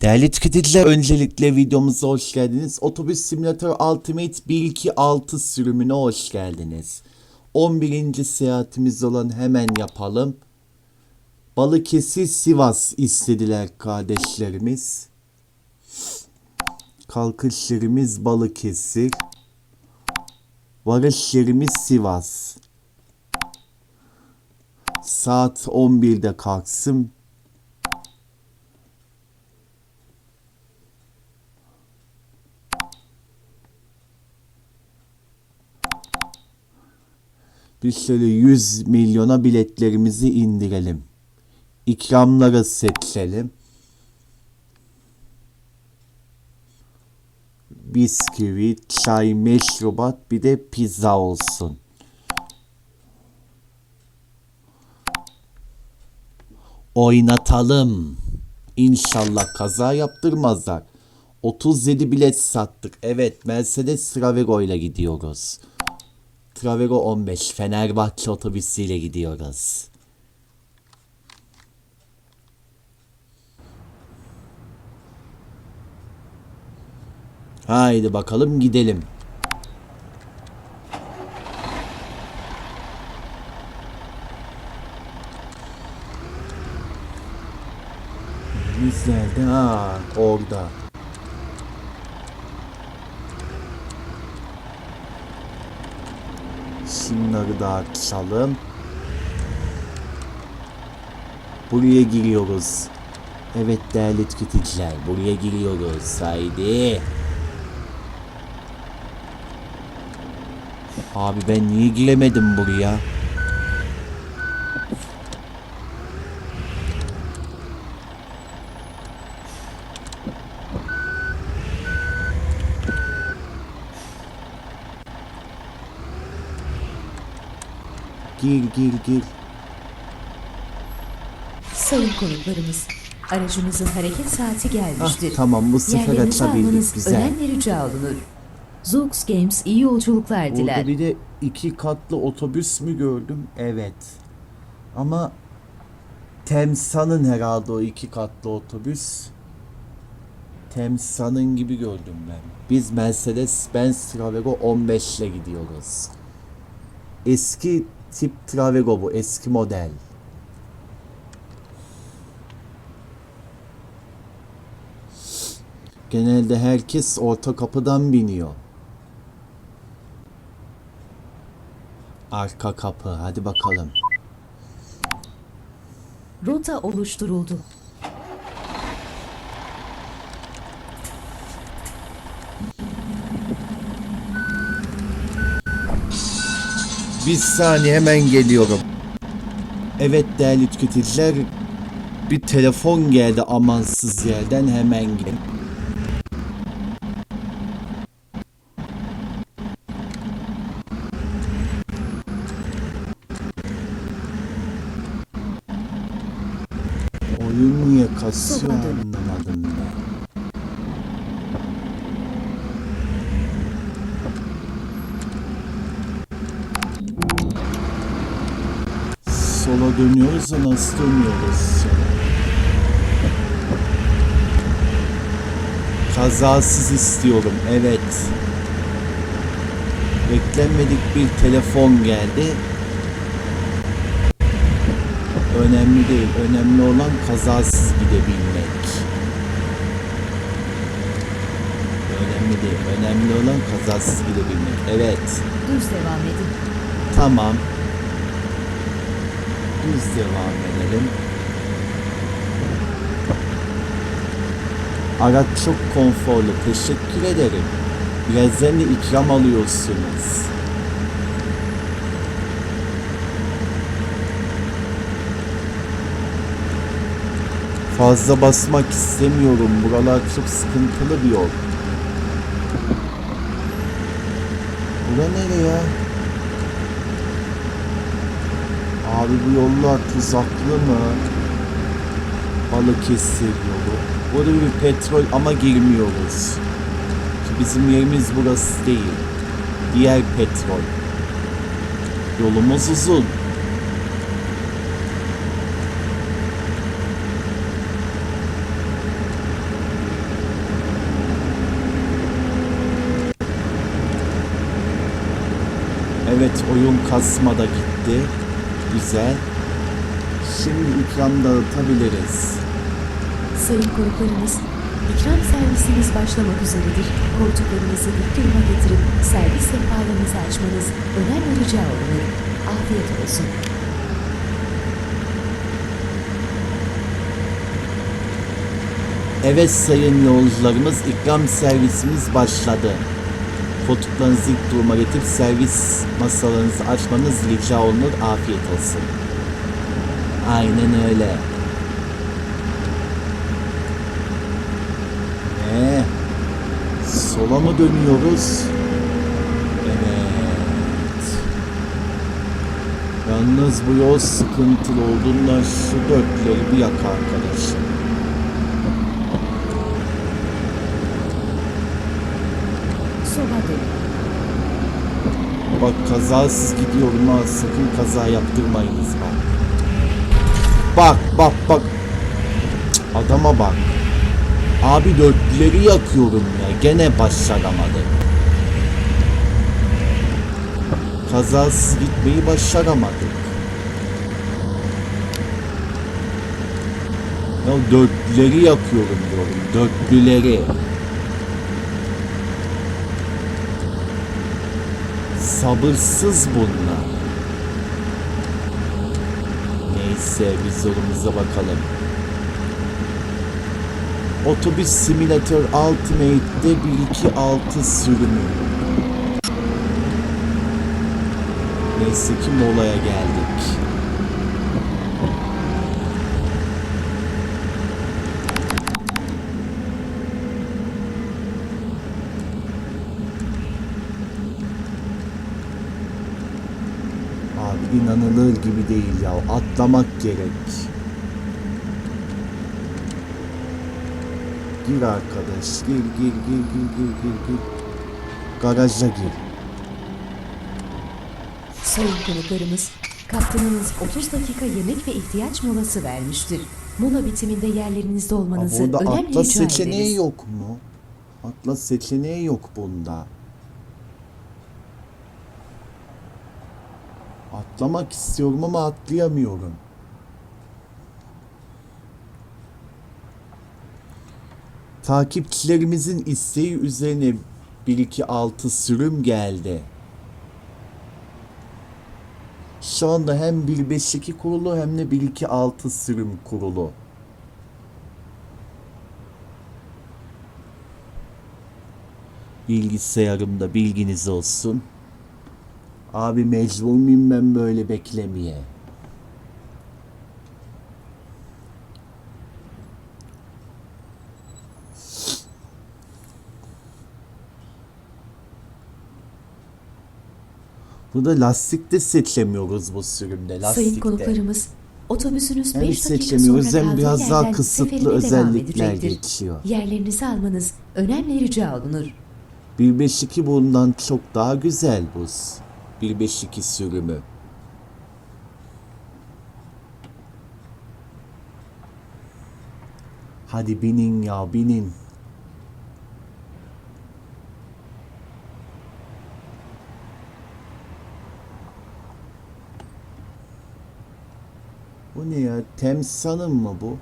Değerli tüketiciler öncelikle videomuza hoş geldiniz. Otobüs Simulator Ultimate 126 sürümüne hoş geldiniz. 11. seyahatimiz olan hemen yapalım. Balıkesir Sivas istediler kardeşlerimiz. Kalkış yerimiz Balıkesir. Varış yerimiz Sivas. Saat 11'de kalksın. Biz şöyle 100 milyona biletlerimizi indirelim. İkramları seçelim. Bisküvi, çay, meşrubat bir de pizza olsun. Oynatalım. İnşallah kaza yaptırmazlar. 37 bilet sattık. Evet Mercedes Travego ile gidiyoruz. Travego 15 Fenerbahçe otobüsüyle gidiyoruz. Haydi bakalım gidelim. Biz nerede? Ha orada. Şunları da açalım. Buraya giriyoruz. Evet değerli tüketiciler buraya giriyoruz. Haydi. Abi ben niye giremedim buraya? Gir gir gir. Sayın konuklarımız, aracımızın hareket saati gelmiştir. Ah, tamam, bu sefer Yerlerinizi açabildik, almanız güzel. önemli rica olunur. Zoox Games iyi yolculuklar diler. Orada bir de iki katlı otobüs mü gördüm? Evet. Ama Temsa'nın herhalde o iki katlı otobüs. Temsa'nın gibi gördüm ben. Biz Mercedes Benz Travego 15 ile gidiyoruz. Eski tip Travego bu. Eski model. Genelde herkes orta kapıdan biniyor. Arka kapı. Hadi bakalım. Rota oluşturuldu. Bir saniye hemen geliyorum. Evet değerli tüketiciler. Bir telefon geldi amansız yerden hemen gelin. Oyun dön. anlamadım ben. Sola dönüyoruz da nasıl dönüyoruz sola? Kazasız istiyorum, evet. Beklenmedik bir telefon geldi. Önemli değil, önemli olan kazasız gidebilmek. Önemli değil, önemli olan kazasız gidebilmek. Evet. Düz devam edin. Tamam. Düz devam edelim. Araç çok konforlu. Teşekkür ederim. Da ikram alıyorsunuz. Fazla basmak istemiyorum. Buralar çok sıkıntılı bir yol. Bura nereye Abi bu yollar tuzaklı mı? Balıkesir yolu. Burada bir petrol ama girmiyoruz. Bizim yerimiz burası değil. Diğer petrol. Yolumuz uzun. Evet oyun kasmada gitti. Güzel. Şimdi ikram dağıtabiliriz. Sayın konuklarımız, ikram servisimiz başlamak üzeredir. Koltuklarınızı dik duruma getirip servis sehpalarınızı açmanız önemli rica olunur. Afiyet olsun. Evet sayın yolcularımız ikram servisimiz başladı. Koltuklarınızı ilk duruma getirip servis masalarınızı açmanız rica olunur. Afiyet olsun. Aynen öyle. Ne? Sola mı dönüyoruz? Evet. Yalnız bu yol sıkıntılı olduğundan şu dörtleri bir yak arkadaşım. Dönün. Bak kazasız gidiyorum ha sakın kaza yaptırmayınız bak. Bak bak bak. Adama bak. Abi dörtleri yakıyorum ya gene başaramadım. Kazasız gitmeyi başaramadık. Ya dörtleri yakıyorum diyorum dörtlüleri. Sabırsız bunlar. Neyse biz yolumuza bakalım. Otobüs Simulator Ultimate'de 1-2-6 sürümü. Neyse ki molaya geldik. Abi inanılır gibi değil ya. Atlamak gerek. Gir arkadaş. Gir gir gir gir gir gir gir. Garaja gir. Sayın konuklarımız, kaptanınız 30 dakika yemek ve ihtiyaç molası vermiştir. Mola bitiminde yerlerinizde olmanızı burada önemli atlas rica seçeneği ederiz. yok mu? Atlas seçeneği yok bunda. Atlamak istiyorum ama atlayamıyorum. Takipçilerimizin isteği üzerine 1-2-6 sürüm geldi. Şu anda hem 1.5.2 kurulu hem de 1.2.6 sürüm kurulu. Bilgisayarımda bilginiz olsun. Abi mecbur muyum ben böyle beklemeye? Burada lastik de seçemiyoruz bu sürümde. Sayın Lastikte. konuklarımız, otobüsünüz Hem 5 dakika sonra hem biraz daha kısıtlı özellikler geçiyor. Yerlerinizi almanız önemli rica olunur. 1.5.2 bundan çok daha güzel buz. 1.5.2 sürümü. Hadi binin ya binin. Bu ne ya? Temsanın mı bu?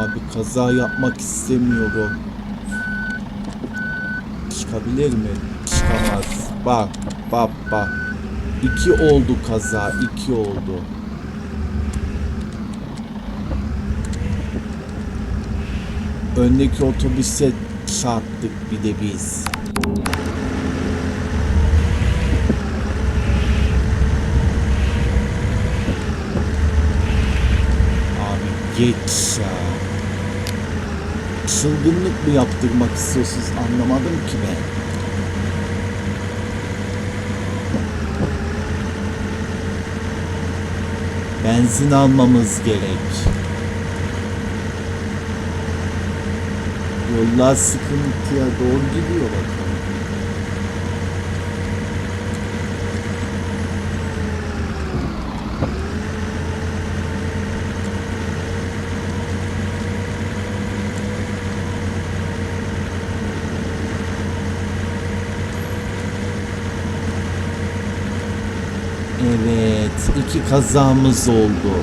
Abi kaza yapmak istemiyorum. Çıkabilir mi? Çıkamaz. Bak, bak, bak. İki oldu kaza, iki oldu. Öndeki otobüse çarptık bir de biz. Abi geç ya. Çılgınlık mı yaptırmak istiyorsunuz anlamadım ki ben. Benzin almamız gerek. Yollar sıkıntıya doğru gidiyor bakalım. Evet, iki kazamız oldu.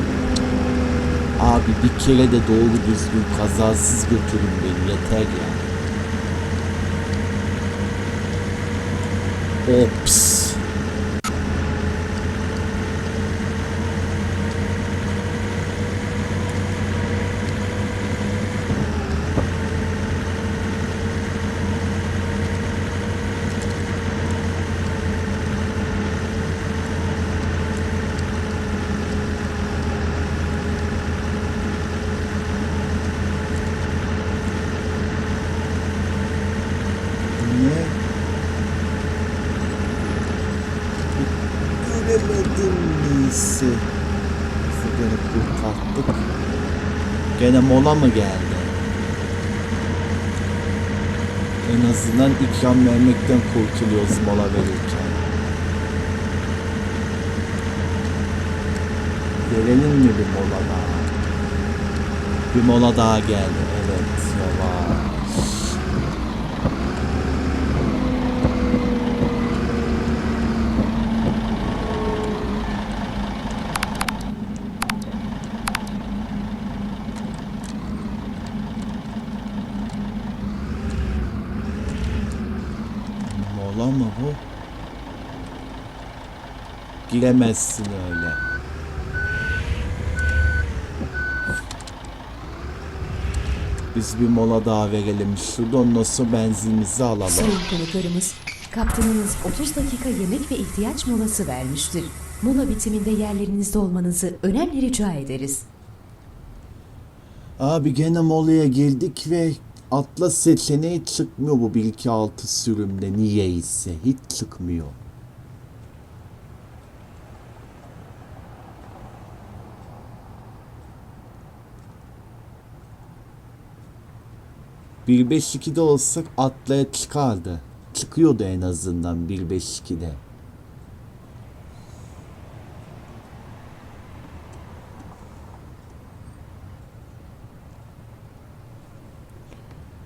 Abi bir kere de doğru düzgün kazasız götürün beni yeter ya. Ops. Ne? Göremedim neyse. Sigara kurtardık. Gene mola mı geldi? En azından ikram vermekten kurtuluyoruz mola verirken. Verelim mi bir mola daha? Bir mola daha geldi. Evet, yavaş. Mola mı bu? Giremezsin öyle. Biz bir mola daha verelim. Şurada ondan sonra benzinimizi alalım. Sayın konuklarımız, kaptanınız 30 dakika yemek ve ihtiyaç molası vermiştir. Mola bitiminde yerlerinizde olmanızı önemli rica ederiz. Abi gene molaya girdik ve atla seçeneği çıkmıyor bu 1-2-6 sürümde niyeyse. Hiç çıkmıyor. Bir beş ikide olsak atlaya çıkardı. Çıkıyordu en azından 1.5-2'de.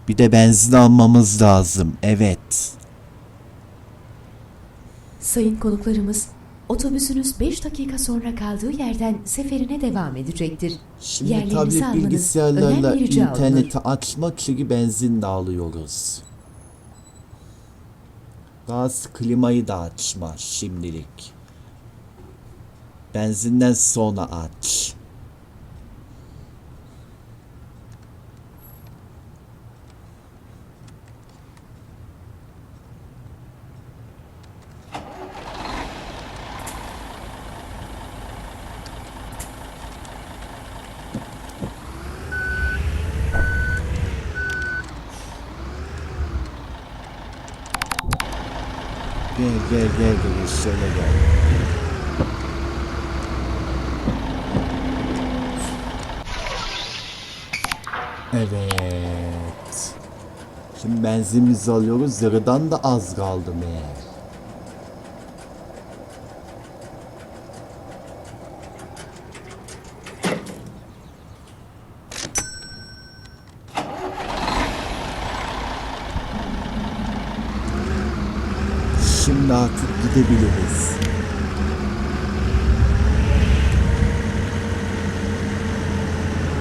Bir de benzin almamız lazım. Evet. Sayın konuklarımız, otobüsünüz 5 dakika sonra kaldığı yerden seferine devam edecektir. Şimdi Yerlerinizi tablet almanız bilgisayarlarla önemli rica interneti açmak için benzin de alıyoruz. Gaz klimayı da açma şimdilik. Benzinden sonra aç. Gel gel gel şöyle gel. Evet. Şimdi benzinimizi alıyoruz. Yarıdan da az kaldı meğer. Artık gidebiliriz.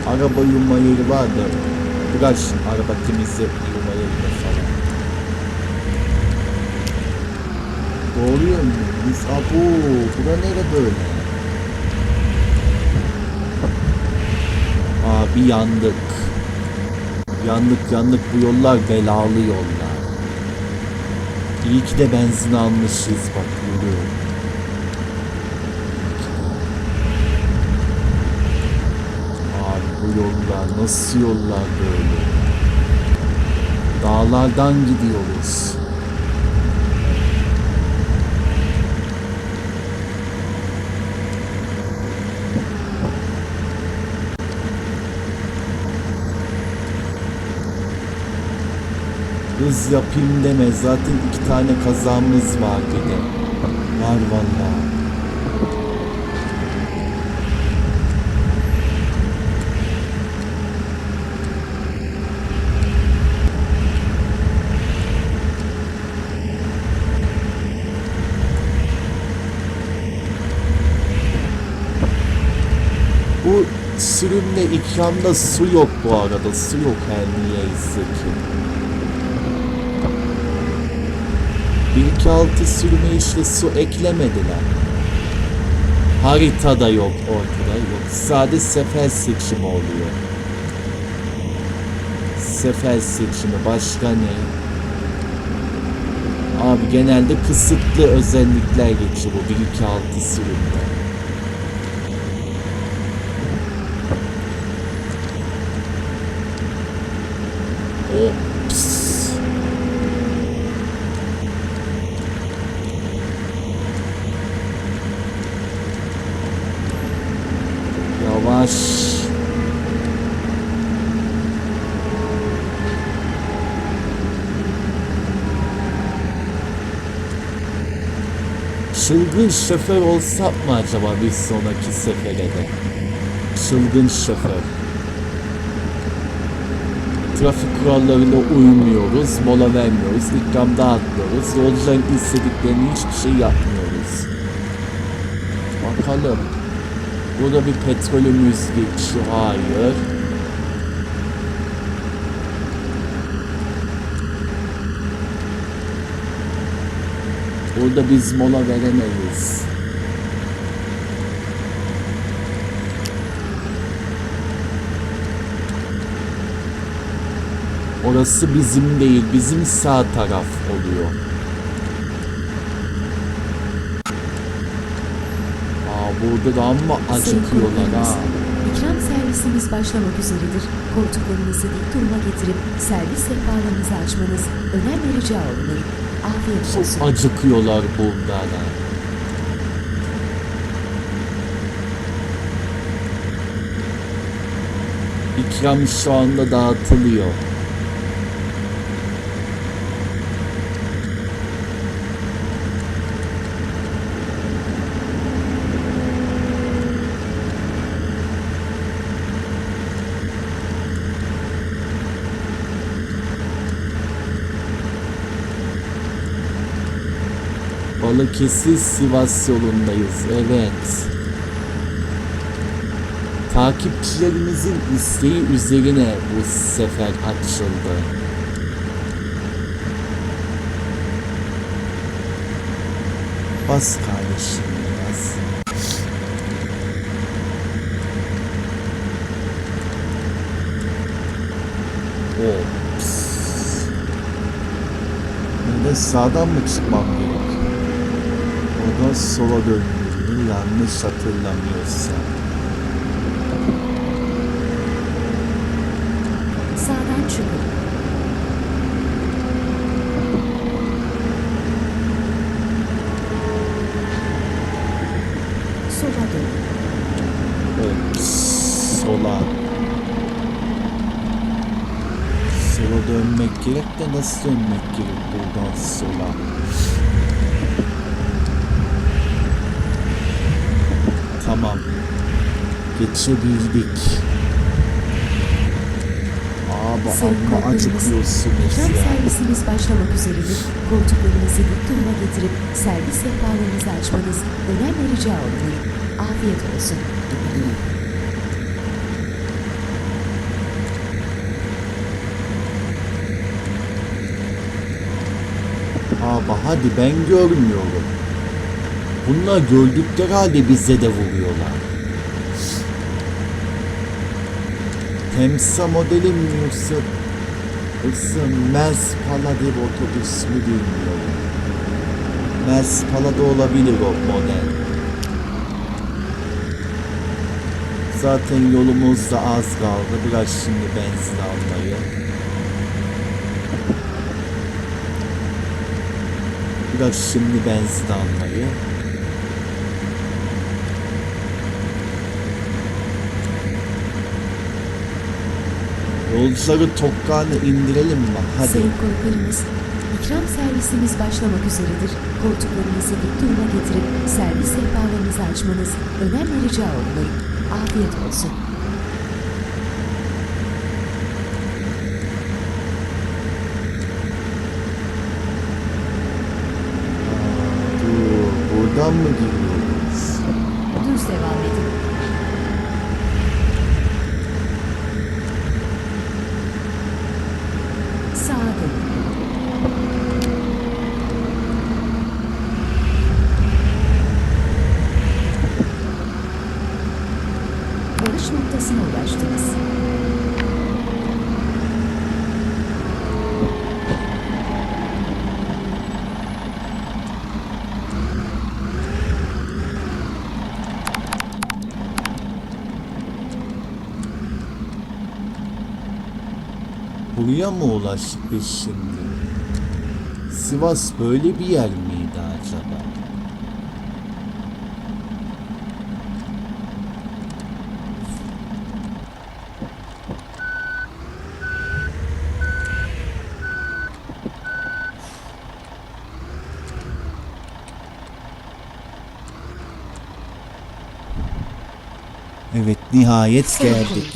Araba yuma yeri vardı. Şimdi araba temizle yuma yerine falan. Doğruyor mu? Biz abu, bura nere böyle? Abi yandık. Yandık yandık bu yollar belalı yollar. İyi ki de benzin almışız bak yürü. Abi bu yollar nasıl yollar böyle? Dağlardan gidiyoruz. Hız yapayım deme. Zaten iki tane kazamız var bir de. Var vallahi. Bu sürümde ikramda su yok bu arada. Su yok her niyeyse ki. 1-2-6 sürüme işte su eklemediler. Haritada yok ortada yok. Sadece sefer seçimi oluyor. Sefer seçimi başka ne? Abi genelde kısıtlı özellikler geçiyor bu 1-2-6 sürümde. Ops. Yavaş. Çılgın şoför olsak mı acaba bir sonraki sefere de? Çılgın şoför. Trafik kurallarına uymuyoruz, mola vermiyoruz, ikram dağıtmıyoruz, yolcuların istediklerini hiçbir şey yapmıyoruz. Bakalım. Burada bir petrolümüz geçiyor. Hayır. Burada biz mola veremeyiz. Orası bizim değil, bizim sağ taraf oluyor. Aa burada da Sayın acıkıyorlar ha. Servisimiz başlamak üzeredir. Koltuklarınızı dik duruma getirip servis sehpalarınızı açmanız önem rica olunur. Afiyet olsun. Acıkıyorlar burada da. İkram şu anda dağıtılıyor. Balıkesir Sivas yolundayız. Evet. Takipçilerimizin isteği üzerine bu sefer açıldı. Bas kardeşim biraz. Ops. Burada sağdan mı çıkmam gerek? Oradan sola döndüğünü yanlış hatırlamıyorsam. Sağdan çıkın. Sola dön. Evet, sola. Sola dönmek gerek de nasıl dönmek gerek buradan sola? Tamam. Geçebildik. Abi Sayın amma acıkıyorsunuz ya. servisimiz başlamak üzeredir. Koltuklarınızı dik duruma getirip servis sehpalarınızı açmanız önem rica olunur. Afiyet olsun. Abi hadi ben görmüyorum. Bunlar gördükleri halde bize de vuruyorlar. Temsa modeli mi yoksa yoksa Mers Pala bir otobüs mü bilmiyorum. Mers Pala'da olabilir o model. Zaten yolumuz da az kaldı. Biraz şimdi benzin almayı. Biraz şimdi benzin almayı. Yolcuları tokkağını indirelim mi? Hadi. Sayın konuklarımız, ikram servisimiz başlamak üzeredir. Koltuklarınızı dik duruma getirip servis sehpalarınızı açmanız önemli rica olunur. Afiyet olsun. Dur, buradan mı giriyoruz? Düz devam edin. Sağa dönün. Varış noktasına ulaştınız. Buraya mı ulaştık şimdi? Sivas böyle bir yer miydi acaba? Evet nihayet geldik.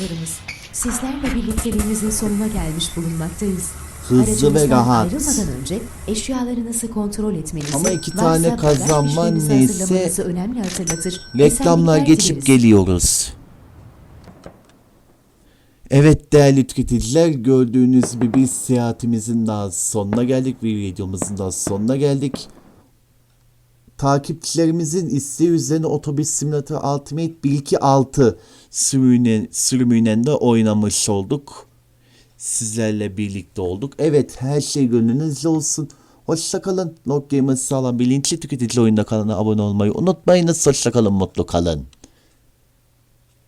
Sizlerle birlikteliğimizin sonuna gelmiş bulunmaktayız. Hızlı ve rahat. Ayrılmadan önce eşyalarınızı kontrol etmenizi, Ama iki tane kazanma neyse önemli hatırlatır. Reklamlar geçip dileriz. geliyoruz. Evet değerli tüketiciler gördüğünüz gibi biz seyahatimizin daha sonuna geldik. Bir videomuzun daha sonuna geldik. Takipçilerimizin isteği üzerine Otobüs Simulator Ultimate 1-2-6 sürümüne, sürümüyle de oynamış olduk. Sizlerle birlikte olduk. Evet her şey gönlünüzce olsun. Hoşçakalın. Log Gamers sağlam bilinçli tüketici oyunda kanalına abone olmayı unutmayınız. Hoşçakalın mutlu kalın.